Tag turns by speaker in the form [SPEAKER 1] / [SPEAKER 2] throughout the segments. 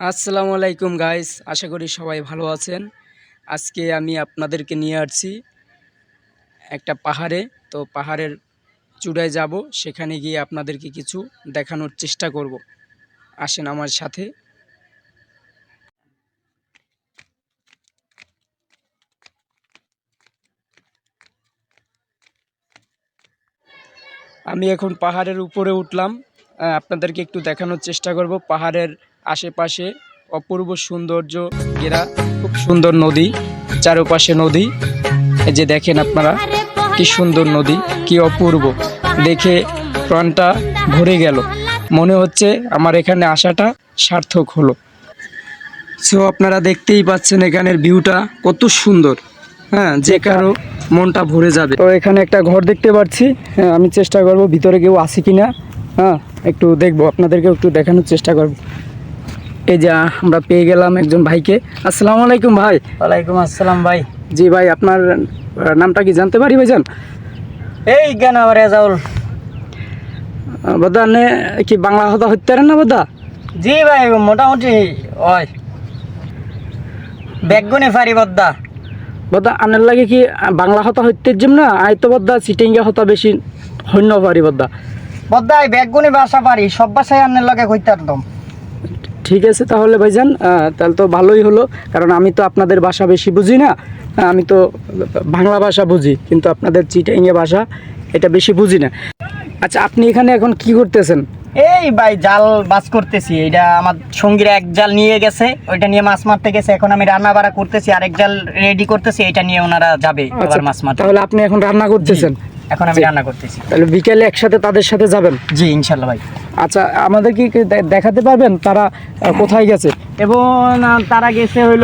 [SPEAKER 1] আসসালামু আলাইকুম গাইস আশা করি সবাই ভালো আছেন। আজকে আমি আপনাদেরকে নিয়ে আসছি একটা পাহাড়ে। তো পাহাড়ের চূড়ায় যাব, সেখানে গিয়ে আপনাদেরকে কিছু দেখানোর চেষ্টা করব। আসেন আমার সাথে। আমি এখন পাহাড়ের উপরে উঠলাম। আপনাদেরকে একটু দেখানোর চেষ্টা করব। পাহাড়ের আশেপাশে অপূর্ব সৌন্দর্য ঘেরা খুব সুন্দর নদী চারপাশে নদী। যে দেখেন আপনারা কি সুন্দর নদী কি অপূর্ব। দেখে প্রাণটা ভরে গেল। মনে হচ্ছে আমার এখানে আসাটা সার্থক হলো। সো আপনারা দেখতেই পাচ্ছেন এখানের ভিউটা কত সুন্দর। হ্যাঁ যে কারও মনটা ভরে যাবে। তো এখানে একটা ঘর দেখতে পাচ্ছি। হ্যাঁ, আমি চেষ্টা করব ভিতরে কেউ আছে কিনা। হ্যাঁ একটু দেখব আপনাদেরকেও একটু দেখানোর চেষ্টা করব। এই যে আমরা পেয়ে গেলাম একজন ভাইকে। আসসালামু আলাইকুম ভাই।
[SPEAKER 2] ওয়ালাইকুম আসসালাম ভাই।
[SPEAKER 1] জি ভাই আপনার নামটা কি জানতে পারি ভাইজান?
[SPEAKER 2] এই গান আবার রেজাউল
[SPEAKER 1] বদা নে কি বাংলা কথা হইতে না বদা
[SPEAKER 2] জি ভাই মোটামুটি ওই। বেগুনি ফারি বদ্দা।
[SPEAKER 1] বদা আনের লাগে কি বাংলা হতা হইতে জিম না? আয়তো বদা সিটিংয়া হতা বেশি হন্য পারি বদা
[SPEAKER 2] বদ্দা এই বেগুনি ভাষা পারি সব ভাষায় আন্নের লগে কইতে একদম
[SPEAKER 1] ঠিক আছে তাহলে ভাইজান তাহলে তো ভালোই হলো। কারণ আমি তো আপনাদের ভাষা বেশি বুঝি না। আমি তো বাংলা ভাষা বুঝি কিন্তু আপনাদের চিটাইঙ্গে ভাষা এটা বেশি বুঝি না। আচ্ছা আপনি এখানে এখন কি করতেছেন?
[SPEAKER 2] এই ভাই জাল বাস করতেছি। এটা আমার সঙ্গীরা এক জাল নিয়ে গেছে ওইটা নিয়ে মাছ মারতে গেছে। এখন আমি রান্না বাড়া করতেছি আরেক জাল রেডি করতেছি এটা নিয়ে ওনারা যাবে।
[SPEAKER 1] আচ্ছা,
[SPEAKER 2] মাছ মারতে।
[SPEAKER 1] তাহলে আপনি এখন রান্না করতেছেন?
[SPEAKER 2] এখন আমি রান্না করতেছি।
[SPEAKER 1] তাহলে বিকেলে একসাথে তাদের সাথে যাবেন?
[SPEAKER 2] জি ইনশাল্লাহ ভাই।
[SPEAKER 1] আচ্ছা আমাদের কি দেখাতে পারবেন তারা কোথায় গেছে?
[SPEAKER 2] এবং তারা গেছে হইল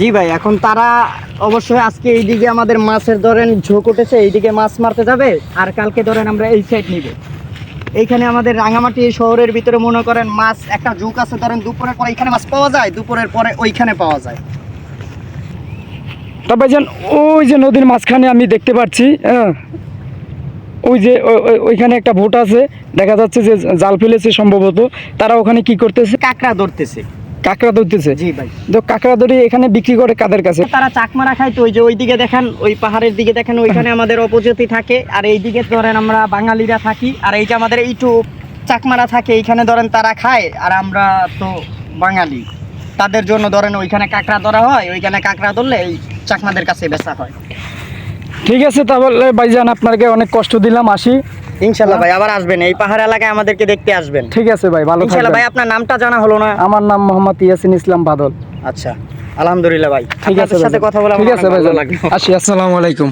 [SPEAKER 2] জি ভাই এখন তারা অবশ্যই আজকে এইদিকে আমাদের মাছের ধরেন ঝোঁক উঠেছে এইদিকে মাছ মারতে যাবে আর কালকে ধরেন আমরা এই সাইড নিবে। এইখানে আমাদের রাঙামাটি শহরের ভিতরে মনে করেন মাছ একটা ঝুঁক আছে ধরেন দুপুরের পরে এখানে মাছ পাওয়া যায় দুপুরের পরে ওইখানে পাওয়া যায়।
[SPEAKER 1] তা ভাইজান ওই যে নদীর মাঝখানে আমি দেখতে পাচ্ছি হ্যাঁ ওই যে ওই- ওই- ওইখানে একটা ভোট আছে দেখা যাচ্ছে যে জাল ফেলেছে সম্ভবত তারা ওখানে কি করতেছে?
[SPEAKER 2] কাঁকড়া ধরতেছে।
[SPEAKER 1] কাঁকড়া ধরতেছে?
[SPEAKER 2] জি ভাই।
[SPEAKER 1] তো কাঁকড়া ধরে এখানে বিক্রি করে কাদের কাছে?
[SPEAKER 2] তারা চাকমারা খায় তো ওই যে ওইদিকে দেখেন ওই পাহাড়ের দিকে দেখেন ওইখানে আমাদের অপজাতি থাকে আর এইদিকে ধরেন আমরা বাঙালিরা থাকি আর এই যে আমাদের এইটু চাকমারা থাকে এইখানে ধরেন তারা খায় আর আমরা তো বাঙালি। তাদের জন্য ধরেন ওইখানে কাঁকড়া ধরা হয় ওইখানে কাঁকড়া ধরলে এই চাকমাদের কাছে বেচা হয়।
[SPEAKER 1] ঠিক আছে তাহলে ভাইজান আপনাকে অনেক কষ্ট দিলাম আসি।
[SPEAKER 2] ইনশাল্লাহ ভাই আবার আসবেন। এই পাহাড় এলাকায় আমাদেরকে দেখতে আসবেন।
[SPEAKER 1] ঠিক আছে ভাই ভালো
[SPEAKER 2] ইনশাল্লাহ ভাই আপনার নামটা জানা হলো না?
[SPEAKER 1] আমার নাম মোহাম্মদ ইয়াসিন ইসলাম বাদল।
[SPEAKER 2] আচ্ছা আলহামদুলিল্লাহ ভাই।
[SPEAKER 1] ঠিক আছে
[SPEAKER 2] সাথে কথা বলে
[SPEAKER 1] ঠিক আছে
[SPEAKER 2] ভাই ভালো লাগল।
[SPEAKER 1] আসি আসসালামু আলাইকুম।